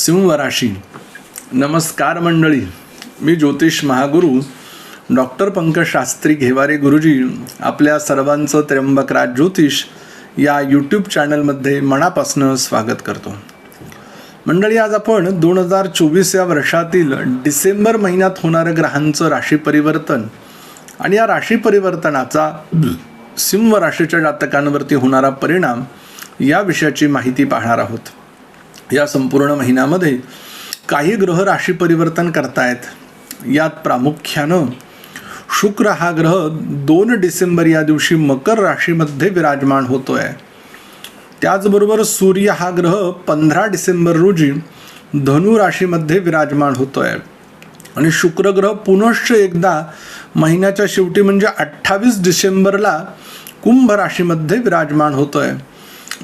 सिंह राशी नमस्कार मंडळी. मी ज्योतिष महागुरू डॉक्टर पंकज शास्त्री घेवारे गुरुजी आपल्या सर्वांचं त्र्यंबकराज ज्योतिष या यूट्यूब चॅनलमध्ये मनापासनं स्वागत करतो. मंडळी आज आपण दोन हजार चोवीस या वर्षातील डिसेंबर महिन्यात होणारं ग्रहांचं राशी परिवर्तन आणि या राशी परिवर्तनाचा सिंह राशीच्या जातकांवरती होणारा परिणाम या विषयाची माहिती पाहणार आहोत. या संपूर्ण महिन्यामध्ये काही ग्रह राशी परिवर्तन करतायत. यात प्रामुख्यानं शुक्र हा ग्रह दोन डिसेंबर या दिवशी मकर राशीमध्ये विराजमान होतोय. त्याचबरोबर सूर्य हा ग्रह पंधरा डिसेंबर रोजी धनु राशीमध्ये विराजमान होतोय. आणि शुक्र ग्रह पुनश्च एकदा महिन्याच्या शेवटी म्हणजे अठ्ठावीस डिसेंबरला कुंभ राशीमध्ये विराजमान होतोय.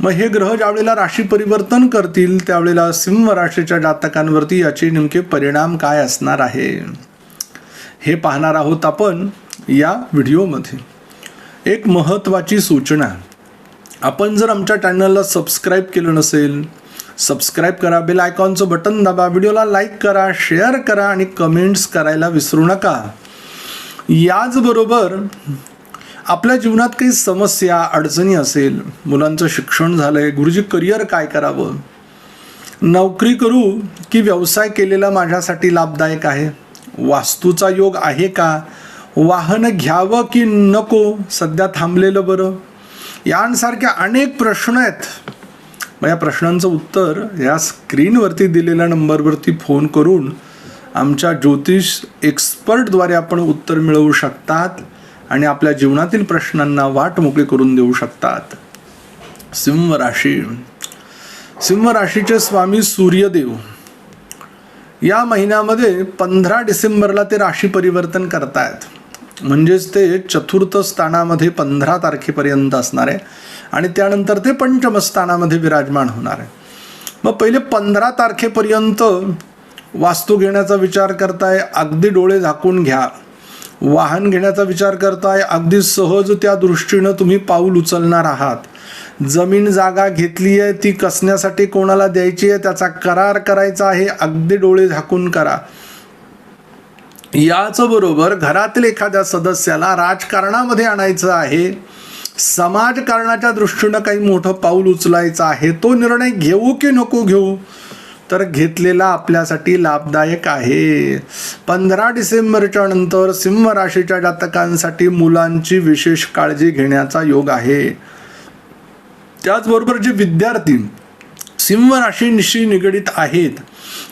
मग हे ग्रह ज्यावेळेला राशी परिवर्तन करतील त्यावेळेला सिंह राशीच्या जातकांवरती याचे नेमके परिणाम काय असणार आहे? हे पाहणार आहोत आपण या व्हिडिओमध्ये. एक महत्त्वाची सूचना. आपण जर आमच्या चॅनलला सबस्क्राईब केलं नसेल सबस्क्राईब करा बेल आयकॉनचं बटन दाबा व्हिडिओला लाईक करा शेअर करा आणि कमेंट्स करायला विसरू नका. याचबरोबर आपल्या जीवनात काही समस्या अडचणी असेल मुलांचं शिक्षण झालं आहे गुरुजी करिअर काय करावं? नोकरी करू की व्यवसाय केलेला माझ्यासाठी लाभदायक आहे? वास्तूचा योग आहे का? वाहन घ्यावं की नको? सध्या थांबलेलं बरं? यांसारख्या अनेक प्रश्न आहेत. मग या प्रश्नांचं उत्तर या स्क्रीनवरती दिलेल्या नंबरवरती फोन करून आमच्या ज्योतिष एक्सपर्टद्वारे आपण उत्तर मिळवू शकतात. आणि आपल्या जीवनातील प्रश्नांना वाट मोकळी करून देऊ शकतात. सिंह राशी सिंह राशीचे स्वामी सूर्यदेव. या महिन्यामध्ये पंधरा डिसेंबरला ते राशी परिवर्तन करतायत. म्हणजेच ते चतुर्थ स्थानामध्ये पंधरा तारखेपर्यंत असणार आहे आणि त्यानंतर ते पंचम स्थानामध्ये विराजमान होणार आहे. मग पहिले पंधरा तारखेपर्यंत वास्तू घेण्याचा विचार करताय अगदी डोळे झाकून घ्या. वाहन घेण्याचा विचार करताय अगदी सहज त्या दृष्टीनं तुम्ही पाऊल उचलणार आहात. जमीन जागा घेतली आहे ती कसण्यासाठी कोणाला द्यायची आहे त्याचा करार करायचा आहे अगदी डोळे झाकून करा. याच बरोबर घरातील एखाद्या सदस्याला राजकारणामध्ये आणायचं आहे. समाजकारणाच्या दृष्टीनं काही मोठं पाऊल उचलायचं आहे. तो निर्णय घेऊ की नको घेऊ? तर घेतलेला आपल्यासाठी लाभदायक आहे. पंधरा डिसेंबरच्या नंतर सिंह राशीच्या जातकांसाठी मुलांची विशेष काळजी घेण्याचा योग आहे. त्याचबरोबर जे विद्यार्थी सिंह राशीनिशी निगडीत आहेत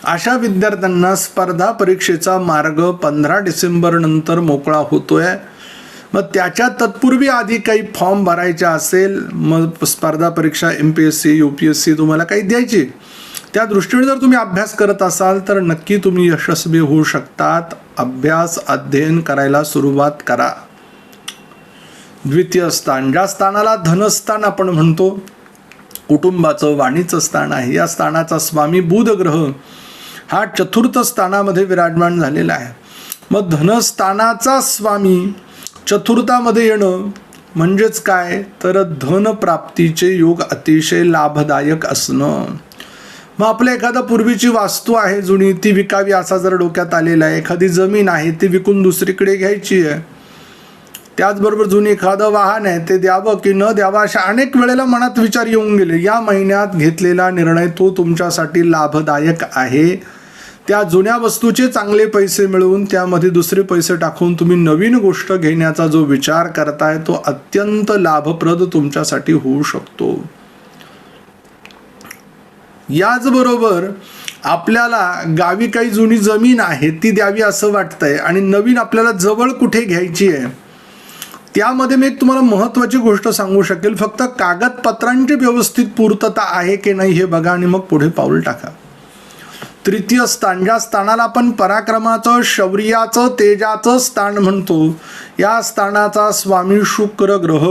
अशा विद्यार्थ्यांना स्पर्धा परीक्षेचा मार्ग पंधरा डिसेंबर नंतर मोकळा होतोय. मग त्याच्या तत्पूर्वी आधी काही फॉर्म भरायचे असेल मग स्पर्धा परीक्षा M P S C U P S C तुम्हाला काही द्यायची. त्या दृष्टीने जर तुम्ही अभ्यास करत असाल तर नक्की तुम्ही यशस्वी होऊ शकतात. अभ्यास अध्ययन करायला सुरुवात करा. द्वितीय स्थान ज्या स्थानाला धनस्थान आपण म्हणतो कुटुंबाचं वाणीचं स्थान आहे. या स्थानाचा स्वामी बुध ग्रह हा चतुर्थ स्थानामध्ये विराजमान झालेला आहे. मग धनस्थानाचा स्वामी चतुर्थामध्ये येणं म्हणजेच काय? तर धनप्राप्तीचे योग अतिशय लाभदायक असणं. मग आपल्या एखादा पूर्वीची वास्तू आहे जुनी ती विकावी असा जर डोक्यात आलेला आहे एखादी जमीन आहे ती विकून दुसरीकडे घ्यायची आहे. त्याचबरोबर जुनी एखादं वाहन आहे ते द्यावं की न द्यावं अशा अनेक वेळेला मनात विचार येऊन गेले. या महिन्यात घेतलेला निर्णय तो तुमच्यासाठी लाभदायक आहे. त्या जुन्या वस्तूचे चांगले पैसे मिळवून त्यामध्ये दुसरे पैसे टाकून तुम्ही नवीन गोष्ट घेण्याचा जो विचार करताय तो अत्यंत लाभप्रद तुमच्यासाठी होऊ शकतो. याचबरोबर आपल्याला गावी काही जुनी जमीन आहे ती द्यावी असं वाटतंय आणि नवीन आपल्याला जवळ कुठे घ्यायची आहे त्यामध्ये मी एक तुम्हाला महत्त्वाची गोष्ट सांगू शकेल. फक्त कागदपत्रांची व्यवस्थित पूर्तता आहे की नाही हे बघा आणि मग पुढे पाऊल टाका. तृतीय स्थान ज्या स्थानाला आपण पराक्रमाचं शौर्याचं तेजाचं स्थान म्हणतो या स्थानाचा स्वामी शुक्र ग्रह.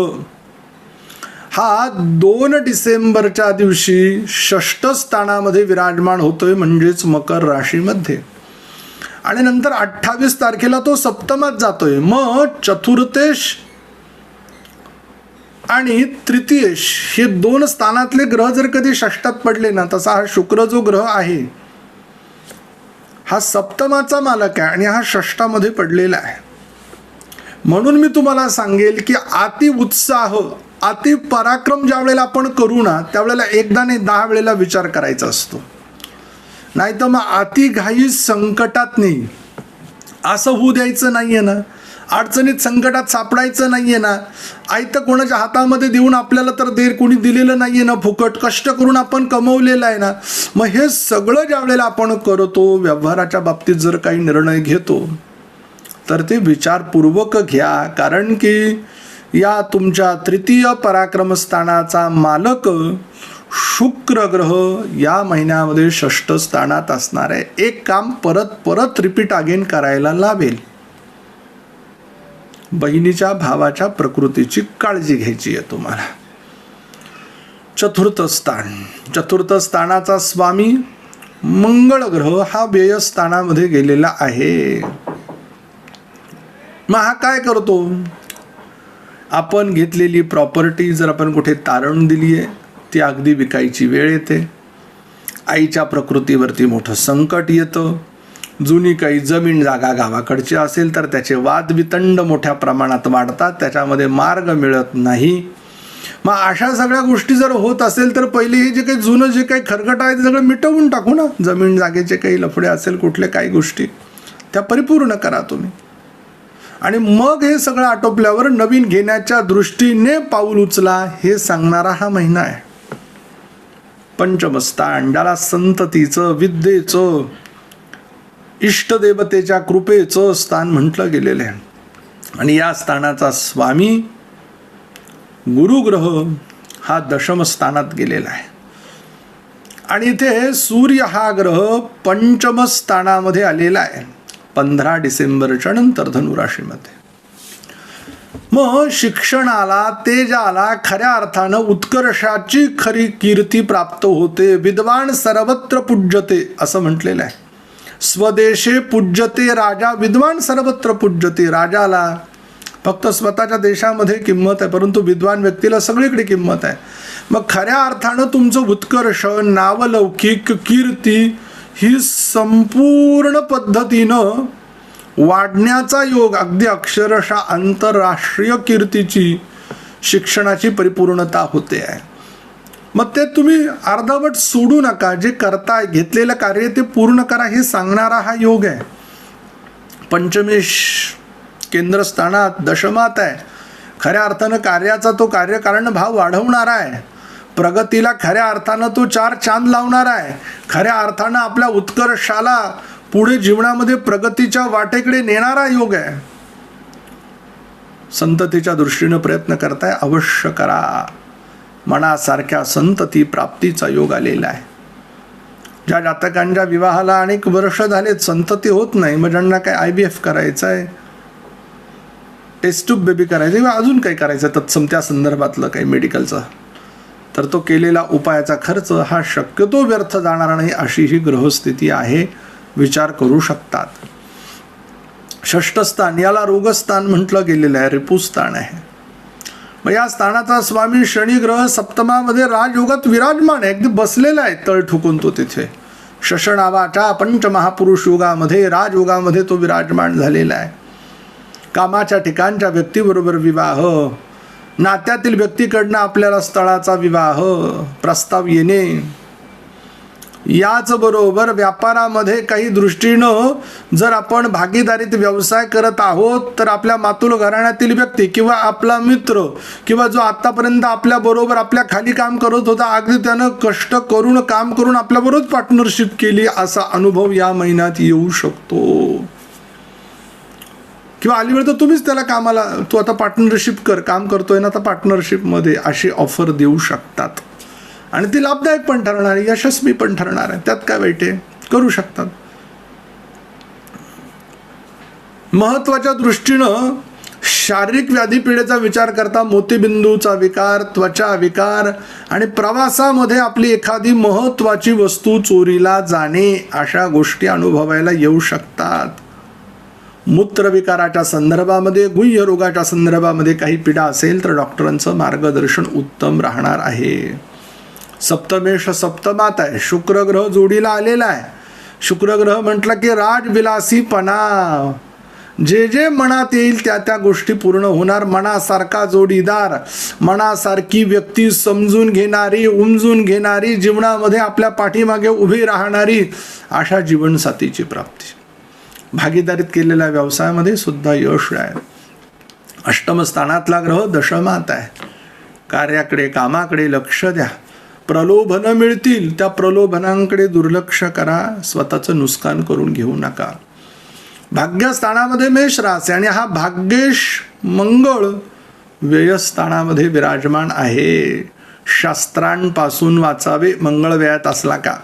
हा दोन डिसेंबरच्या दिवशी षष्ठ स्थानामध्ये विराजमान होतोय म्हणजेच मकर राशीमध्ये. आणि नंतर अठ्ठावीस तारखेला तो सप्तमात जातोय. मग चतुर्थेश आणि तृतीयेश हे दोन स्थानातले ग्रह जर कधी षष्टात पडले ना तसा हा शुक्र जो ग्रह आहे हा सप्तमाचा मालक आहे आणि हा षष्टामध्ये पडलेला आहे. म्हणून मी तुम्हाला सांगेल की अति उत्साह अति पराक्रम ज्या वेळेला आपण करू ना त्यावेळेला एकदा नाही दहा वेळेला विचार करायचा असतो. नाही तर मग अति घाई संकटात नाही. असं होऊ द्यायचं नाही आहे ना. अडचणीत संकटात सापडायचं नाही आहे ना आयतं कोणाच्या हातामध्ये देऊन आपल्याला तर देर कोणी दिलेलं नाही आहे ना. फुकट कष्ट करून आपण कमवलेलं आहे ना. मग हे सगळं ज्या वेळेला आपण करतो व्यवहाराच्या बाबतीत जर काही निर्णय घेतो तर ते विचारपूर्वक घ्या. कारण की या तुमच्या तृतीय पराक्रमस्थानाचा मालक शुक्र ग्रह या महिन्यामध्ये षष्ठ स्थानात असणार आहे. एक काम परत परत रिपीट अगेन करायला लावेल. बहिणीच्या भावाच्या प्रकृतीची काळजी घ्यायची आहे तुम्हाला. चतुर्थ स्थान. चतुर्थ स्थानाचा स्वामी मंगळ ग्रह हा व्ययस्थानामध्ये गेलेला आहे. मग हा काय करतो? आपण घेतलेली प्रॉपर्टी जर आपण कुठे तारण दिली आहे ती अगदी विकायची वेळ येते. आईच्या प्रकृतीवरती मोठं संकट येतं. जुनी काही जमीन जागा गावाकडची असेल तर त्याचे वादवितंड मोठ्या प्रमाणात वाढतात त्याच्यामध्ये मार्ग मिळत नाही. मग अशा सगळ्या गोष्टी जर होत असेल तर पहिले हे जे काही जुनं जे काही खरकट आहे ते सगळं मिटवून टाकू ना. जमीन जागेचे काही लफडे असेल कुठले काही गोष्टी त्या परिपूर्ण करा तुम्ही. आणि मग हे सगळं आटोपल्यावर नवीन घेण्याच्या दृष्टीने पाऊल उचला हे सांगणारा हा महिना आहे. पंचमस्थान ज्याला संततीचं विद्येचं इष्टदेवतेच्या कृपेचं स्थान म्हटलं गेलेलं आहे. आणि या स्थानाचा स्वामी गुरुग्रह हा दशमस्थानात गेलेला आहे. आणि इथे सूर्य हा ग्रह पंचमस्थानामध्ये आलेला आहे. पंधरा डिसेंबरच्या नंतर धनुराशीमध्ये. मग शिक्षणाला तेजाला खऱ्या अर्थानं उत्कर्षाची खरी कीर्ती प्राप्त होते. विद्वान सर्वत्र पूज्यते असं म्हटलेलं आहे. स्वदेशे पूज्यते राजा विद्वान सर्वत्र पूज्यते राजाला. फक्त स्वतःच्या देशामध्ये किंमत आहे परंतु विद्वान व्यक्तीला सगळीकडे किंमत आहे. मग खऱ्या अर्थानं तुमचं उत्कर्ष नावलौकिक कीर्ती ही संपूर्ण पद्धतीनं वाढण्याचा योग अगदी अक्षरशः आंतरराष्ट्रीय कीर्तीची शिक्षणाची परिपूर्णता होते आहे. मग ते तुम्ही अर्धवट सोडू नका. जे करताय घेतलेलं कार्य ते पूर्ण करा हे सांगणारा हा योग आहे. पंचमेश केंद्रस्थानात दशमात आहे. खऱ्या अर्थानं कार्याचा तो कार्यकारण भाव वाढवणारा आहे. प्रगतीला खऱ्या अर्थानं तो चार चांद लावणार आहे. खऱ्या अर्थानं आपल्या उत्कर्षाला पुढे जीवनामध्ये प्रगतीच्या वाटेकडे नेणारा योग आहे. संततीच्या दृष्टीनं प्रयत्न करताय अवश्य करा. मनासारख्या संतती प्राप्तीचा योग आलेला आहे. ज्या जातकांच्या विवाहाला अनेक वर्ष झालेत संतती होत नाही. मग ज्यांना काय आय बी एफ करायचं आहे टेस्ट ट्यूब बेबी करायचं किंवा अजून काही करायचं तत्सम त्या संदर्भातलं काही मेडिकलचं तर तो केलेला उपायाचा खर्च हा शक्यतो व्यर्थ जाणार नाही अशी ही ग्रहस्थिती आहे विचार करू शकतात. षष्ठस्थान याला रोगस्थान म्हटलं गेलेलं आहे रिपुस्थान आहे. मग या स्थानाचा स्वामी शनी ग्रह सप्तमामध्ये राजयोगात विराजमान आहे. अगदी बसलेला आहे तळ ठुकून तो तिथे. शशनावाच्या पंचमहापुरुष योगामध्ये राजयोगामध्ये तो विराजमान झालेला आहे. कामाच्या ठिकाणच्या व्यक्तीबरोबर विवाह नात्यातील व्यक्तीकडनं आपल्याला स्थळाचा विवाह प्रस्ताव येणे. याचबरोबर व्यापारामध्ये काही दृष्टीनं जर आपण भागीदारीत व्यवसाय करत आहोत तर आपल्या मातुल घराण्यातील व्यक्ती किंवा आपला मित्र किंवा जो आत्तापर्यंत आपल्याबरोबर आपल्या खाली काम करत होता अगदी त्यानं कष्ट करून काम करून आपल्याबरोबर पार्टनरशिप केली असा अनुभव या महिन्यात येऊ शकतो. किंवा अलीकडे तर तुम्हीच त्याला कामाला तू आता पार्टनरशिप कर काम करतोय ना आता पार्टनरशिपमध्ये अशी ऑफर देऊ शकतात. आणि ती लाभदायक पण ठरणार आहे यशस्वी पण ठरणार आहे. त्यात काय वाईट आहे? करू शकतात. महत्त्वाच्या दृष्टीनं शारीरिक व्याधीपीडेचा विचार करता मोतीबिंदूचा विकार त्वचा विकार आणि प्रवासामध्ये आपली एखादी महत्वाची वस्तू चोरीला जाणे अशा गोष्टी अनुभवायला येऊ शकतात. मूत्रविकाराच्या संदर्भामध्ये गुह्य रोगाच्या संदर्भामध्ये काही पीडा असेल तर डॉक्टरांचं मार्गदर्शन उत्तम राहणार आहे. सप्तमेश सप्तमात आहे शुक्रग्रह जोडीला आलेला आहे. शुक्रग्रह म्हटलं की राजविलासीपणा. जे जे मनात येईल त्या त्या गोष्टी पूर्ण होणार. मनासारखा जोडीदार मनासारखी व्यक्ती समजून घेणारी उमजून घेणारी जीवनामध्ये आपल्या पाठीमागे उभी राहणारी अशा जीवनसाथीची प्राप्ती. भागीदारीत केलेल्या व्यवसायामध्ये सुद्धा यश आहे अष्टमस्थानातला ग्रह दशमात आहे. कार्याकडे कामाकडे लक्ष द्या. प्रलोभनं मिळतील. त्या प्रलोभनांकडे दुर्लक्ष करा. स्वतःचं नुकसान करून घेऊ नका. भाग्यस्थानामध्ये मेष रास आणि हा भाग्येश मंगळ व्ययस्थानामध्ये विराजमान आहे. शास्त्रांपासून वाचावे. मंगळ व्ययात असला का?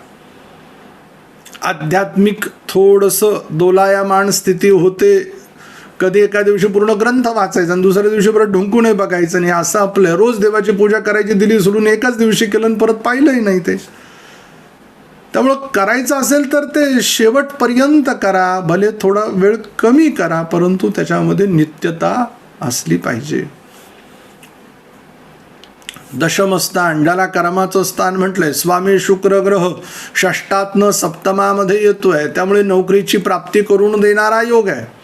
आध्यात्मिक थोडंसं दोलायमान स्थिती होते. कधी एका दिवशी पूर्ण ग्रंथ वाचायचा आणि दुसऱ्या दिवशी परत ढुंकूनही बघायचं आणि असं आपलं रोज देवाची पूजा करायची दिली सोडून एकाच दिवशी केलं आणि परत पाहिलंही नाही ते. त्यामुळं करायचं असेल तर ते शेवटपर्यंत करा भले थोडा वेळ कमी करा परंतु त्याच्यामध्ये नित्यता असली पाहिजे. दशमस्थान ज्याला कर्माचं स्थान म्हटलंय. स्वामी शुक्र ग्रह षष्टातनं सप्तमामध्ये येतोय. त्यामुळे नोकरीची प्राप्ती करून देणारा योग आहे.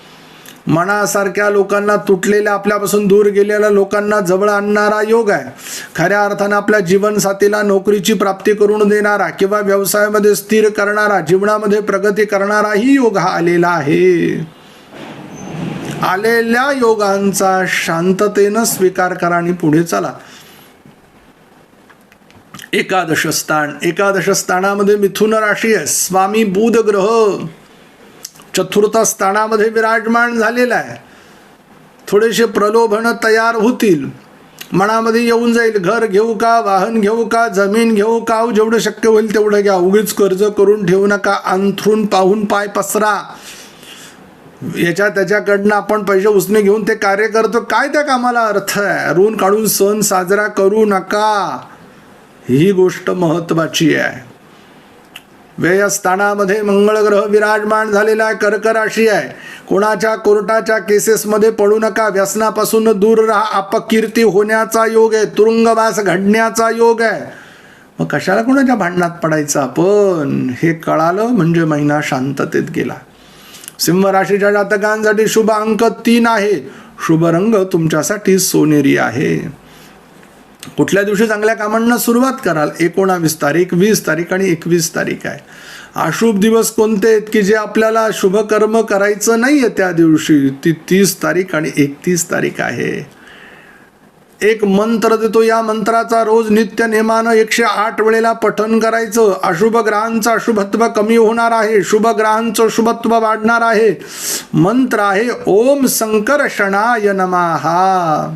मनासारख्या लोकांना तुटलेल्या आपल्यापासून दूर गेलेल्या लोकांना जवळ आणणारा योग आहे. खऱ्या अर्थानं आपल्या जीवनसाथीला नोकरीची प्राप्ती करून देणारा किंवा व्यवसायामध्ये स्थिर करणारा जीवनामध्ये प्रगती करणाराही योग हा आलेला आहे. आलेल्या योगांचा शांततेनं स्वीकार करा आणि पुढे चला. एकादश स्थान एकादश स्थानामध्ये मिथुन राशी आहे. स्वामी बुध ग्रह चतुर्थ स्थानामध्ये विराजमान झालेला आहे. थोडेसे प्रलोभन तयार होतील. मनामध्ये येऊन जाईल घर घेऊ का वाहन घेऊ का जमीन घेऊ का हो, जेवढं शक्य होईल तेवढं घ्या. उगीच कर्ज करून ठेवू नका अंथरून पाहून पाय पसरा. याच्या त्याच्याकडनं आपण पैसे उसने घेऊन ते कार्य करतो. काय त्या कामाला अर्थ आहे? ऋण काढून सण साजरा करू नका. ही गोष्ट महत्वाची आहे. व्ययस्थानामध्ये मंगळ ग्रह विराजमान झालेला आहे कर्क राशी आहे. कोणाच्या कोर्टाच्या केसेसमध्ये पडू नका व्यसनापासून दूर राहा अपकीर्ती होण्याचा योग आहे तुरुंगवास घडण्याचा योग आहे. मग कशाला कोणाच्या भांडणात पडायचं आपण? हे कळालं म्हणजे महिना शांततेत गेला. सिंह राशीच्या जातकांसाठी शुभ अंक तीन आहे. शुभ रंग तुमच्यासाठी सोनेरी आहे. कुठल्या दिवशी चांगल्या कामांना सुरुवात कराल? एकोणावीस तारीख वीस तारीख आणि एकवीस तारीख आहे. अशुभ दिवस कोणते आहेत की जे आपल्याला शुभकर्म करायचं नाही आहे त्या दिवशी? ती तीस तारीख आणि एकतीस तारीख आहे. एक मंत्र देतो या मंत्राचा रोज नित्य नेमानं एकशे आठ वेळेला पठन करायचं. अशुभ ग्रहांचं अशुभत्व कमी होणार आहे. शुभ ग्रहांचं शुभत्व वाढणार आहे. मंत्र आहे ओम संकर्षणाय नमहा